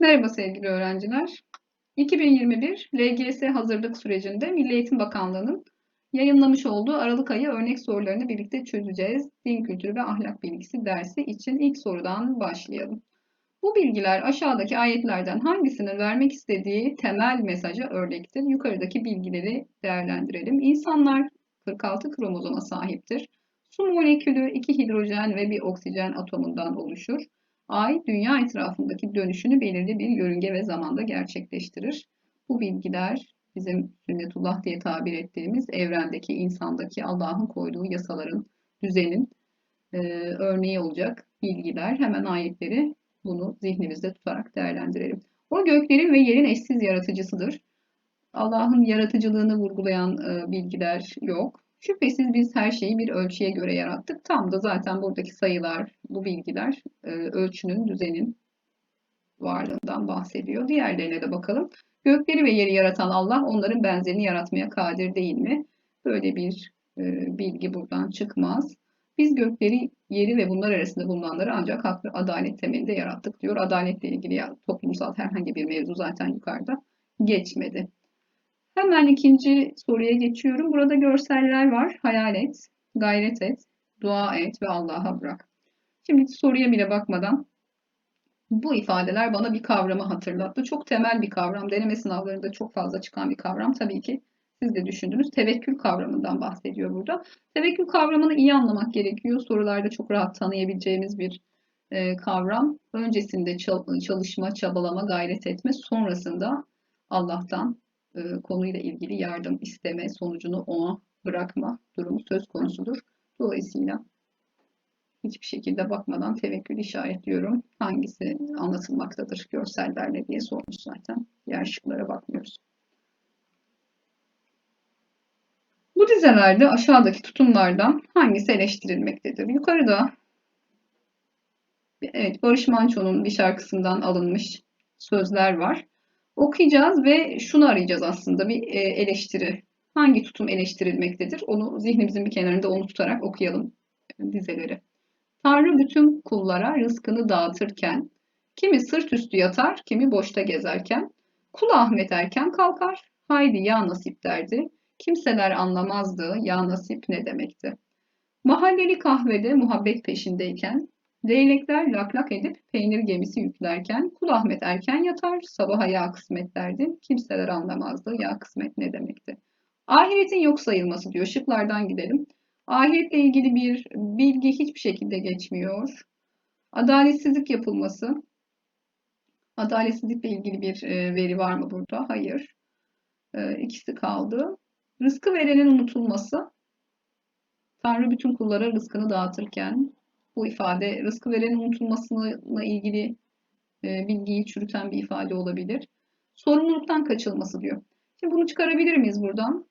Merhaba sevgili öğrenciler. 2021 LGS hazırlık sürecinde Milli Eğitim Bakanlığı'nın yayınlamış olduğu Aralık ayı örnek sorularını birlikte çözeceğiz. Din kültürü ve ahlak bilgisi dersi için ilk sorudan başlayalım. Bu bilgiler aşağıdaki ayetlerden hangisinin vermek istediği temel mesaja örnektir. Yukarıdaki bilgileri değerlendirelim. İnsanlar 46 kromozoma sahiptir. Su molekülü 2 hidrojen ve bir oksijen atomundan oluşur. Ay, dünya etrafındaki dönüşünü belirli bir yörünge ve zamanda gerçekleştirir. Bu bilgiler bizim sünnetullah diye tabir ettiğimiz evrendeki, insandaki Allah'ın koyduğu yasaların, düzenin e, örneği olacak bilgiler. Hemen ayetleri bunu zihnimizde tutarak değerlendirelim. O göklerin ve yerin eşsiz yaratıcısıdır. Allah'ın yaratıcılığını vurgulayan e, bilgiler yok. Şüphesiz biz her şeyi bir ölçüye göre yarattık. Tam da zaten buradaki sayılar, bu bilgiler e, ölçünün, düzenin varlığından bahsediyor. Diğerlerine de bakalım. Gökleri ve yeri yaratan Allah onların benzerini yaratmaya kadir değil mi? Böyle bir e, bilgi buradan çıkmaz. Biz gökleri, yeri ve bunlar arasında bulunanları ancak hak ve adalet temelinde yarattık diyor. Adaletle ilgili ya, toplumsal herhangi bir mevzu zaten yukarıda geçmedi. Hemen ikinci soruya geçiyorum. Burada görseller var. Hayal et, gayret et, dua et ve Allah'a bırak. Şimdi soruya bile bakmadan bu ifadeler bana bir kavramı hatırlattı. Çok temel bir kavram. Deneme sınavlarında çok fazla çıkan bir kavram. Tabii ki siz de düşündünüz. Tevekkül kavramından bahsediyor burada. Tevekkül kavramını iyi anlamak gerekiyor. Sorularda çok rahat tanıyabileceğimiz bir e, kavram. Öncesinde çalışma, çabalama, gayret etme. Sonrasında Allah'tan e, konuyla ilgili yardım isteme sonucunu ona bırakma durumu söz konusudur. Dolayısıyla hiçbir şekilde bakmadan tevekkül işaretliyorum. Hangisi anlatılmaktadır görsellerle diye sormuş zaten. Diğer şıklara bakmıyoruz. Bu dizelerde aşağıdaki tutumlardan hangisi eleştirilmektedir? Yukarıda evet Barış Manço'nun bir şarkısından alınmış sözler var. Okuyacağız ve şunu arayacağız aslında bir e, eleştiri. Hangi tutum eleştirilmektedir? Onu zihnimizin bir kenarında onu tutarak okuyalım dizeleri. Tanrı bütün kullara rızkını dağıtırken, kimi sırt üstü yatar, kimi boşta gezerken, kul Ahmet erken kalkar, haydi ya nasip derdi, kimseler anlamazdı ya nasip ne demekti. Mahalleli kahvede muhabbet peşindeyken, Leylekler lak lak edip peynir gemisi yüklerken kul Ahmet erken yatar, sabaha ya kısmet derdi. Kimseler anlamazdı ya kısmet ne demekti. Ahiretin yok sayılması diyor. Şıklardan gidelim. Ahiretle ilgili bir bilgi hiçbir şekilde geçmiyor. Adaletsizlik yapılması. Adaletsizlikle ilgili bir e, veri var mı burada? Hayır. E, ikisi kaldı. Rızkı verenin unutulması. Tanrı bütün kullara rızkını dağıtırken bu ifade rızkı verenin unutulmasına ilgili e, bilgiyi çürüten bir ifade olabilir. Sorumluluktan kaçılması diyor. Şimdi bunu çıkarabilir miyiz buradan?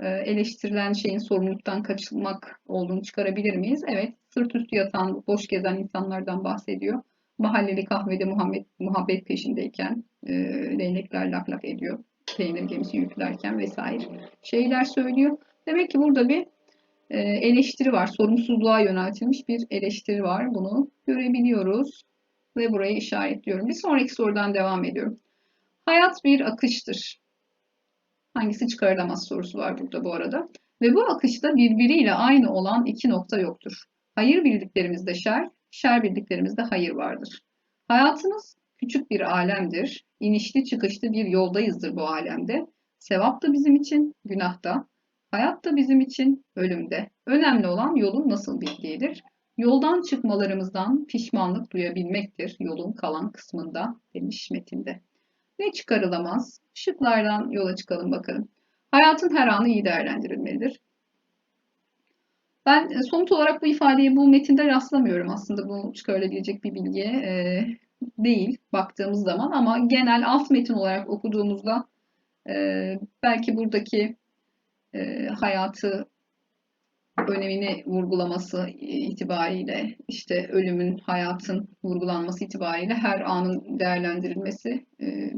E, eleştirilen şeyin sorumluluktan kaçılmak olduğunu çıkarabilir miyiz? Evet. Sırt üstü yatan, boş gezen insanlardan bahsediyor. Mahalleli kahvede Muhammed, muhabbet peşindeyken e, leylekler lak lak ediyor. Peynir gemisi yüklerken vesaire şeyler söylüyor. Demek ki burada bir eleştiri var. Sorumsuzluğa yöneltilmiş bir eleştiri var. Bunu görebiliyoruz ve burayı işaretliyorum. Bir sonraki sorudan devam ediyorum. Hayat bir akıştır. Hangisi çıkarılamaz sorusu var burada bu arada. Ve bu akışta birbiriyle aynı olan iki nokta yoktur. Hayır bildiklerimizde şer, şer bildiklerimizde hayır vardır. Hayatımız küçük bir alemdir. İnişli çıkışlı bir yoldayızdır bu alemde. Sevap da bizim için, günah da. Hayat da bizim için ölümde. Önemli olan yolun nasıl bittiğidir. Yoldan çıkmalarımızdan pişmanlık duyabilmektir yolun kalan kısmında demiş metinde. Ne çıkarılamaz? Şıklardan yola çıkalım bakalım. Hayatın her anı iyi değerlendirilmelidir. Ben e, somut olarak bu ifadeyi bu metinde rastlamıyorum aslında bu çıkarılabilecek bir bilgi e, değil baktığımız zaman ama genel alt metin olarak okuduğumuzda e, belki buradaki e, hayatı önemini vurgulaması itibariyle işte ölümün, hayatın vurgulanması itibariyle her anın değerlendirilmesi e,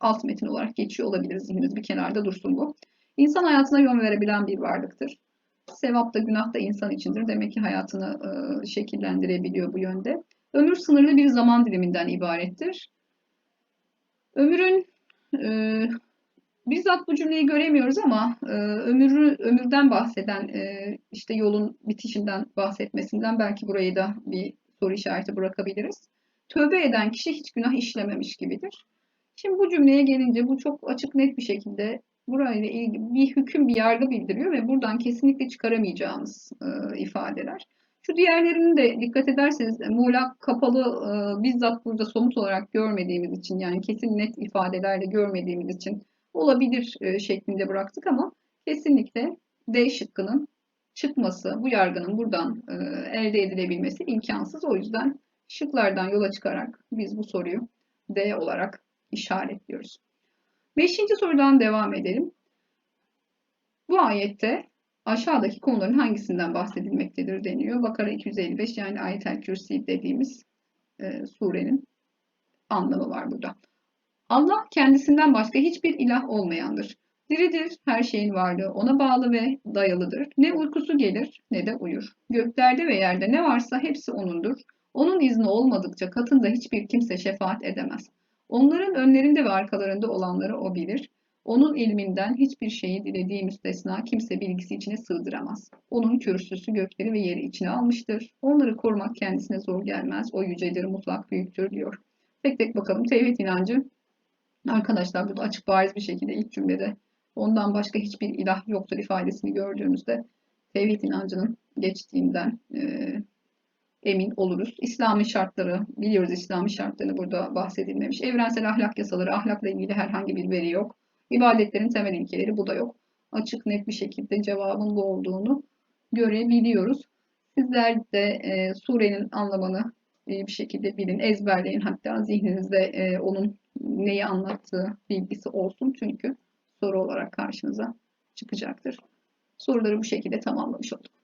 alt metin olarak geçiyor olabilir. Zihnimiz bir kenarda dursun bu. İnsan hayatına yön verebilen bir varlıktır. Sevap da günah da insan içindir. Demek ki hayatını e, şekillendirebiliyor bu yönde. Ömür sınırlı bir zaman diliminden ibarettir. Ömürün e, bizzat bu cümleyi göremiyoruz ama e, ömürü ömürden bahseden e, işte yolun bitişinden bahsetmesinden belki burayı da bir soru işareti bırakabiliriz. Tövbe eden kişi hiç günah işlememiş gibidir. Şimdi bu cümleye gelince bu çok açık net bir şekilde burayla ilgili bir hüküm, bir yargı bildiriyor ve buradan kesinlikle çıkaramayacağımız e, ifadeler. Şu diğerlerini de dikkat ederseniz muğlak kapalı e, bizzat burada somut olarak görmediğimiz için yani kesin net ifadelerle görmediğimiz için olabilir e, şeklinde bıraktık ama kesinlikle D şıkkının çıkması, bu yargının buradan e, elde edilebilmesi imkansız. O yüzden şıklardan yola çıkarak biz bu soruyu D olarak işaretliyoruz. Beşinci sorudan devam edelim. Bu ayette aşağıdaki konuların hangisinden bahsedilmektedir deniyor. Bakara 255 yani Ayet-el Kürsi dediğimiz e, surenin anlamı var burada. Allah kendisinden başka hiçbir ilah olmayandır. Diridir, her şeyin varlığı ona bağlı ve dayalıdır. Ne uykusu gelir ne de uyur. Göklerde ve yerde ne varsa hepsi O'nundur. Onun izni olmadıkça katında hiçbir kimse şefaat edemez. Onların önlerinde ve arkalarında olanları O bilir. Onun ilminden hiçbir şeyi dilediği müstesna kimse bilgisi içine sığdıramaz. Onun kürsüsü gökleri ve yeri içine almıştır. Onları korumak kendisine zor gelmez. O yücedir, mutlak büyüktür diyor. Tek tek bakalım. Tevhid inancı. Arkadaşlar burada açık bariz bir şekilde ilk cümlede ondan başka hiçbir ilah yoktur ifadesini gördüğümüzde tevhid inancının geçtiğinden e, emin oluruz. İslami şartları, biliyoruz İslami şartlarını burada bahsedilmemiş. Evrensel ahlak yasaları, ahlakla ilgili herhangi bir veri yok. İbadetlerin temel ilkeleri bu da yok. Açık net bir şekilde cevabın bu olduğunu görebiliyoruz. Sizler de e, surenin anlamını e, bir şekilde bilin, ezberleyin. Hatta zihninizde e, onun neyi anlattığı bilgisi olsun. Çünkü soru olarak karşınıza çıkacaktır. Soruları bu şekilde tamamlamış olduk.